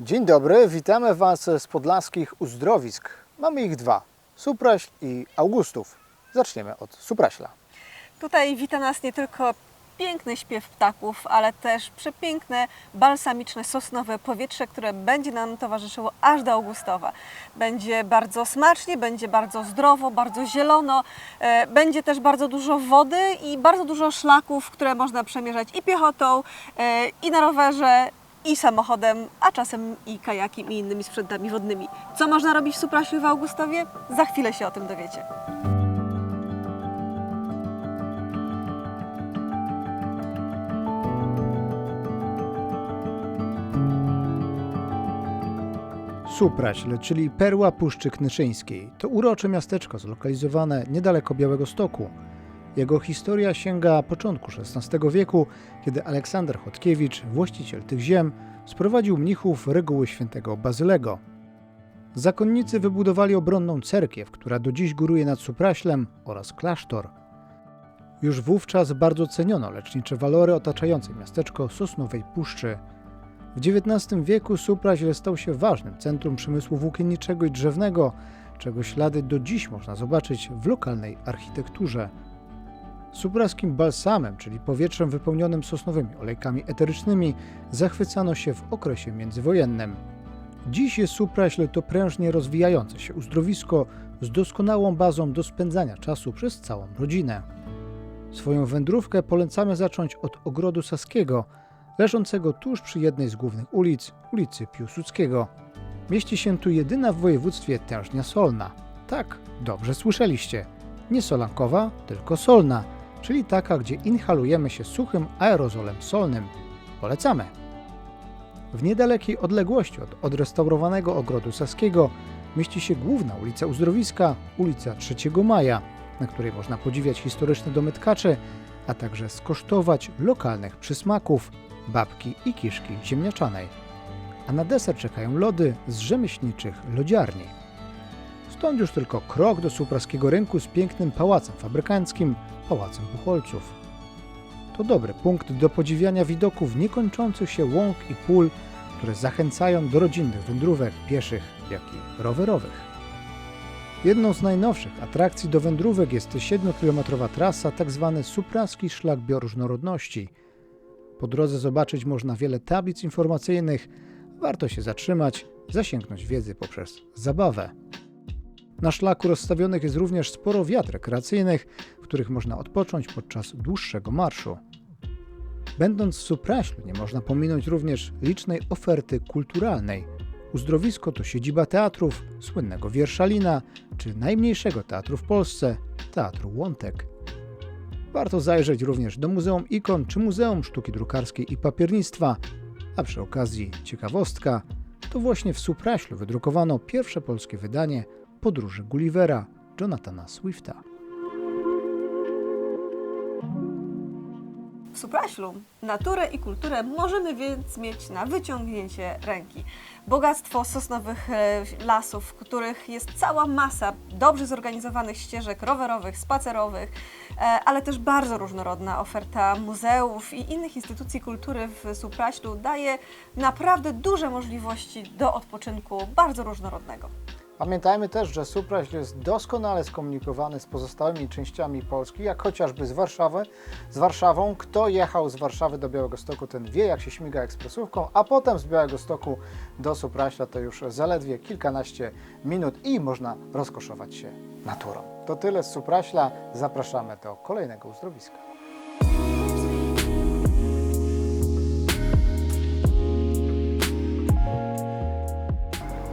Dzień dobry, witamy Was z podlaskich uzdrowisk. Mamy ich dwa, Supraśl i Augustów. Zaczniemy od Supraśla. Tutaj wita nas nie tylko piękny śpiew ptaków, ale też przepiękne, balsamiczne, sosnowe powietrze, które będzie nam towarzyszyło aż do Augustowa. Będzie bardzo smacznie, będzie bardzo zdrowo, bardzo zielono, e, będzie też bardzo dużo wody i bardzo dużo szlaków, które można przemierzać i piechotą, e, i na rowerze, i samochodem, a czasem i kajakiem i innymi sprzętami wodnymi. Co można robić w Supraślu w Augustowie? Za chwilę się o tym dowiecie. Supraśl, czyli perła Puszczy Knyszyńskiej, to urocze miasteczko zlokalizowane niedaleko Białego Stoku. Jego historia sięga początku XVI wieku, kiedy Aleksander Chodkiewicz, właściciel tych ziem, sprowadził mnichów reguły świętego Bazylego. Zakonnicy wybudowali obronną cerkiew, która do dziś góruje nad Supraślem oraz klasztor. Już wówczas bardzo ceniono lecznicze walory otaczające miasteczko Sosnowej Puszczy. W XIX wieku Supraśl stał się ważnym centrum przemysłu włókienniczego i drzewnego, czego ślady do dziś można zobaczyć w lokalnej architekturze. Supraskim balsamem, czyli powietrzem wypełnionym sosnowymi olejkami eterycznymi, zachwycano się w okresie międzywojennym. Dziś jest Supraśl to prężnie rozwijające się uzdrowisko z doskonałą bazą do spędzania czasu przez całą rodzinę. Swoją wędrówkę polecamy zacząć od Ogrodu Saskiego, leżącego tuż przy jednej z głównych ulic, ulicy Piłsudskiego. Mieści się tu jedyna w województwie tężnia solna. Tak, dobrze słyszeliście. Nie solankowa, tylko solna, czyli taka, gdzie inhalujemy się suchym aerozolem solnym. Polecamy. W niedalekiej odległości od odrestaurowanego Ogrodu Saskiego mieści się główna ulica Uzdrowiska, ulica 3 Maja, na której można podziwiać historyczne domy tkaczy, a także skosztować lokalnych przysmaków, babki i kiszki ziemniaczanej. A na deser czekają lody z rzemieślniczych lodziarni. Stąd już tylko krok do supraskiego rynku z pięknym pałacem fabrykanckim, pałacem Buchholców. To dobry punkt do podziwiania widoków niekończących się łąk i pól, które zachęcają do rodzinnych wędrówek pieszych, jak i rowerowych. Jedną z najnowszych atrakcji do wędrówek jest 7-kilometrowa trasa, tzw. Supraski Szlak Bioróżnorodności. Po drodze zobaczyć można wiele tablic informacyjnych, warto się zatrzymać, zasięgnąć wiedzy poprzez zabawę. Na szlaku rozstawionych jest również sporo wiat rekreacyjnych, w których można odpocząć podczas dłuższego marszu. Będąc w Supraślu nie można pominąć również licznej oferty kulturalnej. Uzdrowisko to siedziba teatrów, słynnego Wierszalina, czy najmniejszego teatru w Polsce, Teatru Łątek. Warto zajrzeć również do Muzeum Ikon czy Muzeum Sztuki Drukarskiej i Papiernictwa, a przy okazji ciekawostka, to właśnie w Supraślu wydrukowano pierwsze polskie wydanie Podróży Gullivera Jonathana Swifta. W Supraślu naturę i kulturę możemy więc mieć na wyciągnięcie ręki. Bogactwo sosnowych e, lasów, w których jest cała masa dobrze zorganizowanych ścieżek rowerowych, spacerowych, e, ale też bardzo różnorodna oferta muzeów i innych instytucji kultury w Supraślu daje naprawdę duże możliwości do odpoczynku bardzo różnorodnego. Pamiętajmy też, że Supraśl jest doskonale skomunikowany z pozostałymi częściami Polski, jak chociażby z Warszawy. Z Warszawą, kto jechał z Warszawy do Białegostoku, ten wie, jak się śmiga ekspresówką, a potem z Białegostoku do Supraśla to już zaledwie kilkanaście minut i można rozkoszować się naturą. To tyle z Supraśla. Zapraszamy do kolejnego uzdrowiska.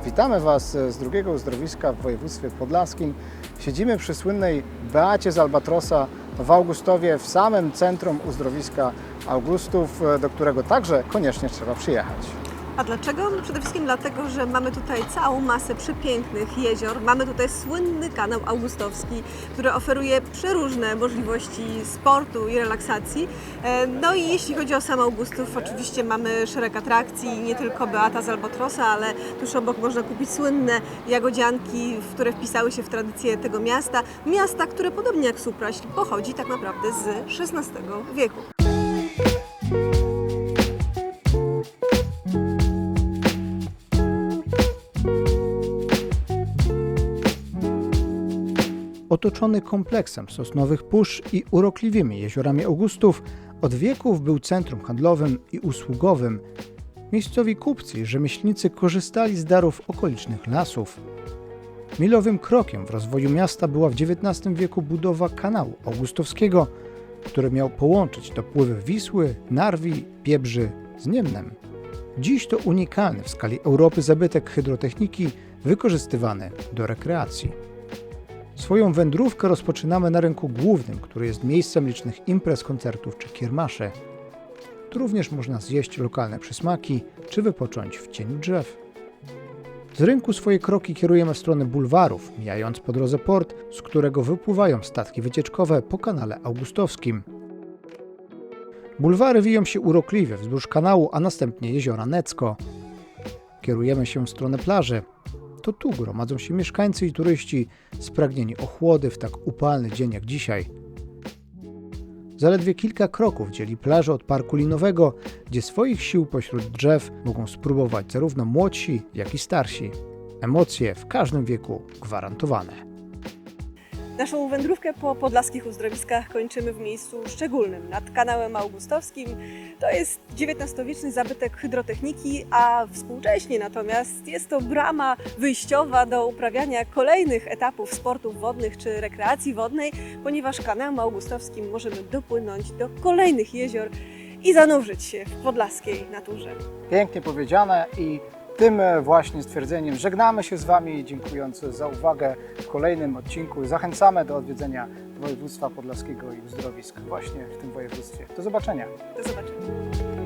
Witamy Was z drugiego uzdrowiska w województwie podlaskim. Siedzimy przy słynnej Beacie z Albatrosa w Augustowie, w samym centrum uzdrowiska Augustów, do którego także koniecznie trzeba przyjechać. A dlaczego? No Przede wszystkim dlatego, że mamy tutaj całą masę przepięknych jezior. Mamy tutaj słynny kanał augustowski, który oferuje przeróżne możliwości sportu i relaksacji. E, No i jeśli chodzi o sam Augustów, oczywiście mamy szereg atrakcji, nie tylko Beata z Albatrosa, ale tuż obok można kupić słynne jagodzianki, które wpisały się w tradycję tego miasta. Miasta, które podobnie jak Supraśl pochodzi tak naprawdę z XVI wieku. Otoczony kompleksem sosnowych puszcz i urokliwymi jeziorami Augustów, od wieków był centrum handlowym i usługowym. Miejscowi kupcy i rzemieślnicy korzystali z darów okolicznych lasów. Milowym krokiem w rozwoju miasta była w XIX wieku budowa kanału augustowskiego, który miał połączyć dopływy Wisły, Narwi, Biebrzy z Niemnem. Dziś to unikalny w skali Europy zabytek hydrotechniki wykorzystywany do rekreacji. Swoją wędrówkę rozpoczynamy na rynku głównym, który jest miejscem licznych imprez, koncertów czy kiermaszy. Tu również można zjeść lokalne przysmaki czy wypocząć w cieniu drzew. Z rynku swoje kroki kierujemy w stronę bulwarów, mijając po drodze port, z którego wypływają statki wycieczkowe po kanale augustowskim. Bulwary wiją się urokliwie wzdłuż kanału, a następnie jeziora Necko. Kierujemy się w stronę plaży. To tu gromadzą się mieszkańcy i turyści spragnieni ochłody w tak upalny dzień jak dzisiaj. Zaledwie kilka kroków dzieli plażę od parku linowego, gdzie swoich sił pośród drzew mogą spróbować zarówno młodsi, jak i starsi. Emocje w każdym wieku gwarantowane. Naszą wędrówkę po podlaskich uzdrowiskach kończymy w miejscu szczególnym, nad kanałem augustowskim. To jest XIX-wieczny zabytek hydrotechniki, a współcześnie natomiast jest to brama wyjściowa do uprawiania kolejnych etapów sportów wodnych czy rekreacji wodnej, ponieważ kanałem augustowskim możemy dopłynąć do kolejnych jezior i zanurzyć się w podlaskiej naturze. Pięknie powiedziane i tym właśnie stwierdzeniem żegnamy się z Wami, dziękując za uwagę w kolejnym odcinku. Zachęcamy do odwiedzenia województwa podlaskiego i uzdrowisk właśnie w tym województwie. Do zobaczenia. Do zobaczenia.